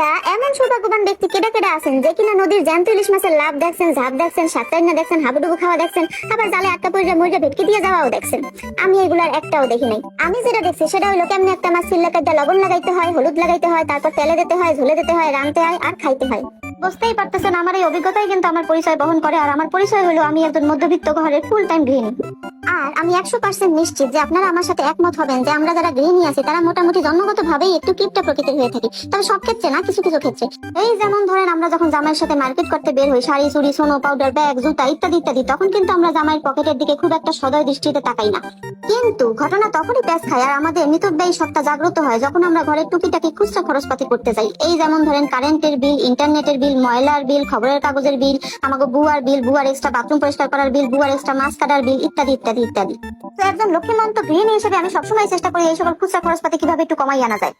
আচ্ছা এমন সৌভাগ্যবান ব্যক্তি কেডা কেডা আছেন যে কিনা নদীর জ্যান্ত ইলিশ মাছের লাভ দেখছেন, ঝাপ দেখছেন সাতটাইনা দেখছেন, হাবুডুবু খাওয়া দেখছেন, আবার জালে আটকা পড়ে মুরগা ভেটকি দিয়ে যাওয়াও দেখছেন। আমি এগুলার একটাও দেখি নাই। আমি যেটা দেখছি সেটা হলো কেমনি একটা মাছ সিল্লা কাটা লবণ লাগাইতে হয়, হলুদ লাগাইতে হয়, তারপর তেলে দিতে হয়, ঝুলে দিতে হয় রানতে হয় আর খাইতে হয়। বুঝতেই পারতেছেন, আমার এই অভিজ্ঞতাই কিন্তু আমার পরিচয় বহন করে, আর আমার পরিচয় হলো আমি একজন মধ্যবিত্ত ঘরের ফুল টাইম গৃহিণী। আর আমি একশো পার্সেন্ট নিশ্চিত যে আপনারা আমার সাথে একমত হবেন যে আমরা যারা গৃহিণী আছি, তারা মোটামুটি জন্মগত ভাবেই একটু কিপটা প্রকৃতির হয়ে থাকি। তবে সব ক্ষেত্রে না, কিছু কিছু ক্ষেত্রে। এই যেমন ধরেন আমরা যখন জামাইয়ের সাথে মার্কেট করতে বের হই, শাড়ি, চুড়ি, সোনো পাউডার ব্যাগ জুতা ইত্যাদি ইত্যাদি, তখন কিন্তু আমরা জামাইয়ের পকেটের দিকে খুব একটা সদয় দৃষ্টিতে তাকাই না। কিন্তু ঘটনা তখনই প্যাস খায় আর আমাদের মিতক ব্যয় সবটা জাগ্রত হয় যখন আমরা ঘরের টুকিটাকি খুচরা খরচপাতি করতে যাই। এই যেমন ধরেন কারেন্টের বিল, ইন্টারনেটের বিল, ময়লার বিল, খবরের কাগজের বিল আমাকে বুয়ার বিল, বুয়ার এক্সট্রা বাথরুম পরিষ্কার করার বিল, বুয়ার এক্সট্রা মাছ কাটার বিল ইত্যাদি ইত্যাদি ইত্যাদি। তো একজন লক্ষ্মীমন্ত গৃহিণী হিসেবে আমি সবসময় চেষ্টা করি এই সকল খুচরা খরচপাতি কীভাবে একটু কমাই আনা যায়।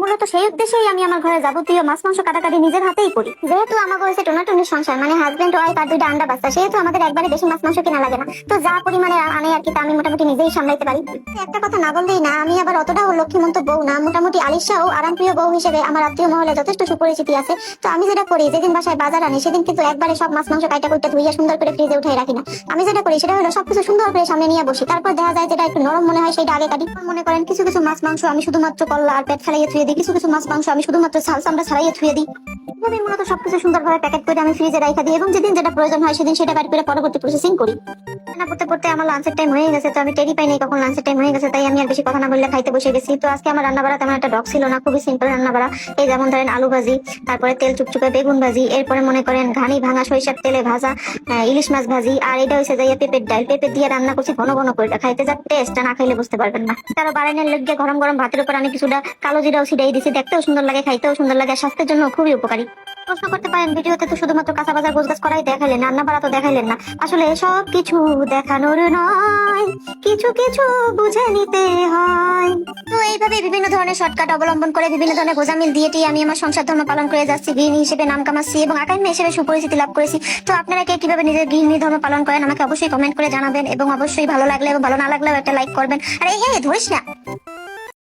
মূলত সেই উদ্দেশ্যেই আমি আমার ঘরে যাবতীয় মাছ, মাংস, কাটাকাটি নিজের হাতেই করি। যেহেতু আমাকে হয়েছে টোনাটুনির সংসার মানে হাজবেন্ড ওয়াইফ আর দুইটা আন্ডা বাচ্চা, সেহেতু আমাদের একবারে বেশি মাছ, মাংস কেনা লাগে না। তো যা পরিমাণে আনে আর কি, তা আমি মোটামুটি নিজেই সামলাইতে পারি। একটা কথা না বললেই না, আমি আবার অতটাও লক্ষ্মীমন্ত বউ না, মোটামুটি আলিশা ও আরামপ্রিয় বউ হিসেবে আমার আত্মীয় মহলে যথেষ্ট সুপরিচিতি আছে। তো আমি যেটা করি, যেদিন বাসায় বাজার আনি, সেদিন কিন্তু একবারে সব মাছ, মাংস, কাইটা, কুইটা ধুইয়া সুন্দর করে ফ্রিজে উঠাই রাখি না। আমি যেটা করি, সেটা হলো সবকিছু সুন্দর করে সামনে নিয়ে বসি। তারপর দেখা যায় যেটা একটু নরম মনে হয়, সেটা আগে কাটি। মনে করেন কিছু কিছু মাছ, মাংস আমি শুধুমাত্র কল্লা আর পেট ফেলাইয়ে থুয়ে দিই কিছু কিছু মাছ মাংস আমি শুধুমাত্র ছাল চামড়া ছাড়াইয়ে থুয়ে দিই। সবকিছু প্যাকেট করে আমি ফ্রিজে রাখা দিই, এবং যেদিন যেটা প্রয়োজন হয় সেদিন সেটা করে পরবর্তী প্রসেসিং করি। রান্না করতে করতে আমার লাঞ্চের টাইম হয়ে গেছে, তো আমি টেরি পাই নাই কখন লাঞ্চের টাইম হয়ে গেছে, তাই আমি আর বেশি কথা না বললে খাইতে বসে গেছি। তো আজকে আমার তেমন একটা ডক ছিল না, খুবই সিম্পল এই যেমন ধরেন আলু ভাজি, তারপরে তেল চুপচুপে বেগুন ভাজি, এরপরে মনে করেন ঘানি ভাঙা সরিষার তেলে ভাজা ইলিশ মাছ ভাজি, আর এটা হয়েছে যাইয়া পেঁপের ডাল। পেঁপে দিয়ে রান্না করছি ঘন ঘন করে, খাইতে যা টেস্ট না খাইলে বুঝতে পারবেন না। তারা বারাইনের লেগে গরম গরম ভাতের উপর আমি কিছুটা কালো জিরাও ছিটাই দিছি, দেখতেও সুন্দর লাগে, খাইতেও সুন্দর লাগে স্বাস্থ্যের জন্য খুবই উপকারী। প্রশ্ন করতে পারেন, ভিডিওতে তো শুধুমাত্র কাঁচা বাজার গোছগাছ করাই দেখাইলেন রান্না বাড়া তো দেখাইলেন না। আসলে সব কিছু দেখানোর নয়, কিছু কিছু বুঝে নিতে হয়। তো এইভাবে বিভিন্ন ধরনের শর্টকাট অবলম্বন করে বিভিন্ন ধরনের গোজামিল দিয়েটি আমি আমার সংসার ধর্ম পালন করে যাচ্ছি, গৃহিণী হিসেবে নাম কামাচ্ছি এবং হিসেবে সুপরিচিতি লাভ করেছি। তো আপনারা কে কীভাবে নিজের গৃহিণী ধর্ম পালন করেন, আমাকে অবশ্যই কমেন্ট করে জানাবেন এবং অবশ্যই ভালো লাগলে এবং ভালো না লাগলেও একটা লাইক করবেন। আর এই ধরিস না।